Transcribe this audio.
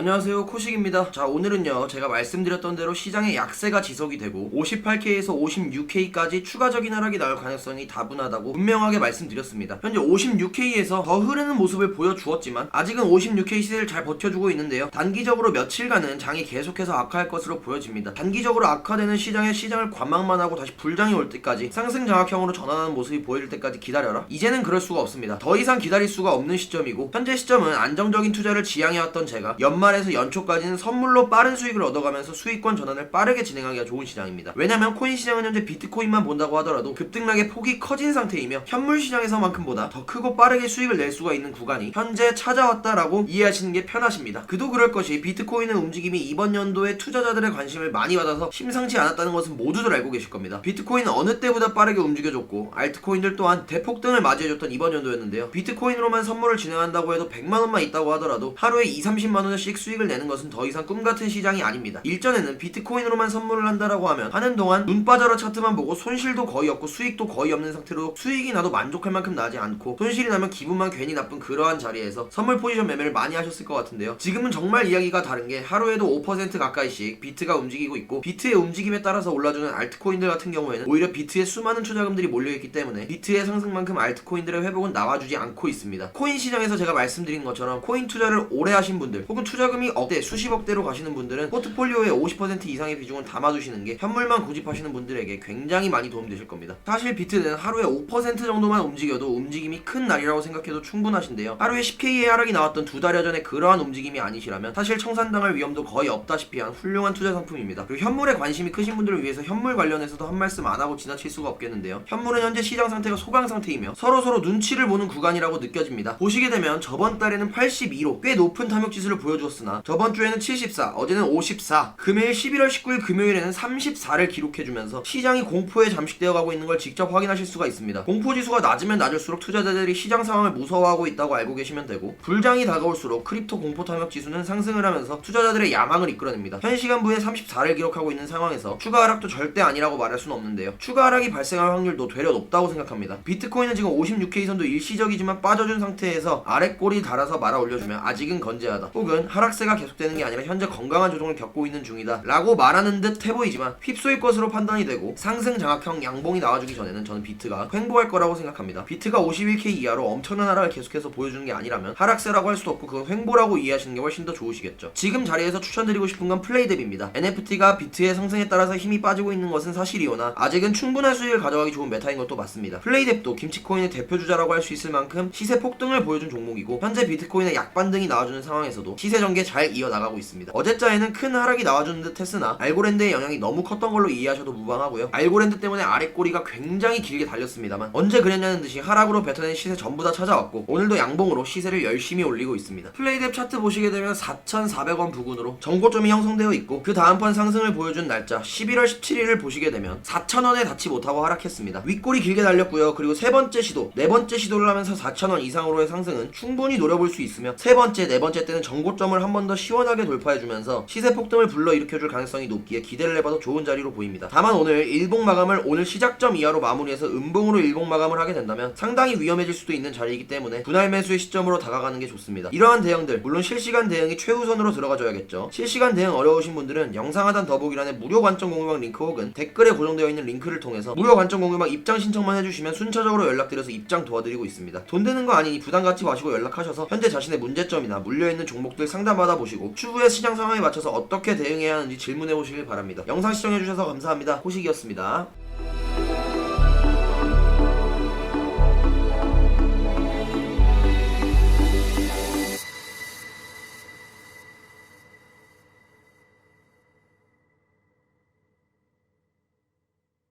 안녕하세요 코식입니다. 자 오늘은요 제가 말씀드렸던 대로 시장의 약세가 지속이 되고 58K에서 56K까지 추가적인 하락이 나올 가능성이 다분하다고 분명하게 말씀드렸습니다. 현재 56K에서 더 흐르는 모습을 보여주었지만 아직은 56K 시세를 잘 버텨주고 있는데요. 단기적으로 며칠간은 장이 계속해서 악화할 것으로 보여집니다. 단기적으로 악화되는 시장에 시장을 관망만 하고 다시 불장이 올 때까지 상승 장악형으로 전환하는 모습이 보여질 때까지 기다려라. 이제는 그럴 수가 없습니다. 더 이상 기다릴 수가 없는 시점이고 현재 시점은 안정적인 투자를 지향해왔던 제가 연말 에서 연초까지는 선물로 빠른 수익을 얻어가면서 수익권 전환을 빠르게 진행하기가 좋은 시장입니다. 왜냐면 코인 시장은 현재 비트코인만 본다고 하더라도 급등락의 폭이 커진 상태이며 현물 시장에서만큼보다 더 크고 빠르게 수익을 낼 수가 있는 구간이 현재 찾아왔다라고 이해하시는 게 편하십니다. 그도 그럴 것이 비트코인의 움직임이 이번 연도에 투자자들의 관심을 많이 받아서 심상치 않았다는 것은 모두들 알고 계실 겁니다. 비트코인은 어느 때보다 빠르게 움직여줬고 알트코인들 또한 대폭등을 맞이해줬던 이번 연도였는데요. 비트코인으로만 선물을 진행한다고 해도 100만 원만 있다고 하더라도 하루에 2, 30만 원씩 수익을 내는 것은 더 이상 꿈 같은 시장이 아닙니다. 일전에는 비트코인으로만 선물을 한다라고 하면 하는 동안 눈 빠져라 차트만 보고 손실도 거의 없고 수익도 거의 없는 상태로 수익이 나도 만족할 만큼 나지 않고 손실이 나면 기분만 괜히 나쁜 그러한 자리에서 선물 포지션 매매를 많이 하셨을 것 같은데요. 지금은 정말 이야기가 다른 게 하루에도 5% 가까이씩 비트가 움직이고 있고 비트의 움직임에 따라서 올라주는 알트코인들 같은 경우에는 오히려 비트에 수많은 투자금들이 몰려있기 때문에 비트의 상승만큼 알트코인들의 회복은 나와주지 않고 있습니다. 코인 시장에서 제가 말씀드린 것처럼 코인 투자를 오래 하신 분들 혹은 투자 금이 억대 수십억대로 가시는 분들은 포트폴리오의 50% 이상의 비중을 담아두시는 게 현물만 고집하시는 분들에게 굉장히 많이 도움되실 겁니다. 사실 비트는 하루에 5% 정도만 움직여도 움직임이 큰 날이라고 생각해도 충분하신데요. 하루에 10K의 하락이 나왔던 두 달여 전에 그러한 움직임이 아니시라면 사실 청산당할 위험도 거의 없다시피 한 훌륭한 투자 상품입니다. 그리고 현물에 관심이 크신 분들을 위해서 현물 관련해서도 한 말씀 안 하고 지나칠 수가 없겠는데요. 현물은 현재 시장 상태가 소강 상태이며 서로 서로 눈치를 보는 구간이라고 느껴집니다. 보시게 되면 저번 달에는 82로 꽤 높은 탐욕 지수를 보여주었 으나 저번 주에는 74, 어제는 54, 금요일 11월 19일 금요일에는 34를 기록해주면서 시장이 공포에 잠식되어 가고 있는 걸 직접 확인하실 수가 있습니다. 공포 지수가 낮으면 낮을수록 투자자들이 시장 상황을 무서워하고 있다고 알고 계시면 되고 불장이 다가올수록 크립토 공포 탐욕 지수는 상승을 하면서 투자자들의 야망을 이끌어냅니다. 현 시간부에 34를 기록하고 있는 상황에서 추가 하락도 절대 아니라고 말할 수는 없는데요. 추가 하락이 발생할 확률도 되려 높다고 생각합니다. 비트코인은 지금 56K 선도 일시적이지만 빠져준 상태에서 아래 꼬리 달아서 말아 올려주면 아직은 건재하다. 혹은 하락 세가 계속되는 게 아니라 현재 건강한 조정을 겪고 있는 중이다. 라고 말하는 듯 해보이지만 휩소일 것으로 판단이 되고 상승 장악형 양봉이 나와주기 전에는 저는 비트가 횡보할 거라고 생각합니다. 비트가 51K 이하로 엄청난 하락을 계속해서 보여주는 게 아니라면 하락세라고 할 수도 없고 그건 횡보라고 이해하시는 게 훨씬 더 좋으시겠죠. 지금 자리에서 추천드리고 싶은 건 플레이뎁입니다. NFT가 비트의 상승에 따라서 힘이 빠지고 있는 것은 사실이오나 아직은 충분한 수익을 가져가기 좋은 메타인 것도 맞습니다. 플레이뎁도 김치코인의 대표 주자라고 할 수 있을 만큼 시세 폭등을 보여준 종목이고 현재 비트코인의 약반등이 나와주는 상황에서도 시세 전개 잘 이어나가고 있습니다. 어제자에는 큰 하락이 나와주는 듯 했으나 알고랜드의 영향이 너무 컸던 걸로 이해하셔도 무방하고요. 알고랜드 때문에 아래 꼬리가 굉장히 길게 달렸습니다만 언제 그랬냐는 듯이 하락으로 뱉어낸 시세 전부 다 찾아왔고 오늘도 양봉으로 시세를 열심히 올리고 있습니다. 플레이뎁 차트 보시게 되면 4,400원 부근으로 정고점이 형성되어 있고 그 다음번 상승을 보여준 날짜 11월 17일을 보시게 되면 4,000원에 닿지 못하고 하락했습니다. 윗골이 길게 달렸고요. 그리고 세 번째 시도, 네 번째 시도를 하면서 4,000원 이상으로의 상승은 충분히 노려볼 수 있으며 세 번째, 네 번째 때는 정고점을 한번 더 시원하게 돌파해주면서 시세 폭등을 불러일으켜줄 가능성이 높기에 기대를 해봐도 좋은 자리로 보입니다. 다만 오늘 일봉 마감을 오늘 시작점 이하로 마무리해서 음봉으로 일봉 마감을 하게 된다면 상당히 위험해질 수도 있는 자리이기 때문에 분할 매수의 시점으로 다가가는 게 좋습니다. 이러한 대응들, 물론 실시간 대응이 최우선으로 들어가줘야겠죠. 실시간 대응 어려우신 분들은 영상 하단 더보기란에 무료 관점 공유방 링크 혹은 댓글에 고정되어 있는 링크를 통해서 무료 관점 공유방 입장 신청만 해주시면 순차적으로 연락드려서 입장 도와드리고 있습니다. 돈 드는 거 아니니 부담 갖지 마시고 연락하셔서 현재 자신의 문제점이나 물려있는 종목들 상담 받아 보시고 추후의 시장 상황에 맞춰서 어떻게 대응해야 하는지 질문해 보시길 바랍니다. 영상 시청해주셔서 감사합니다. 호식이었습니다.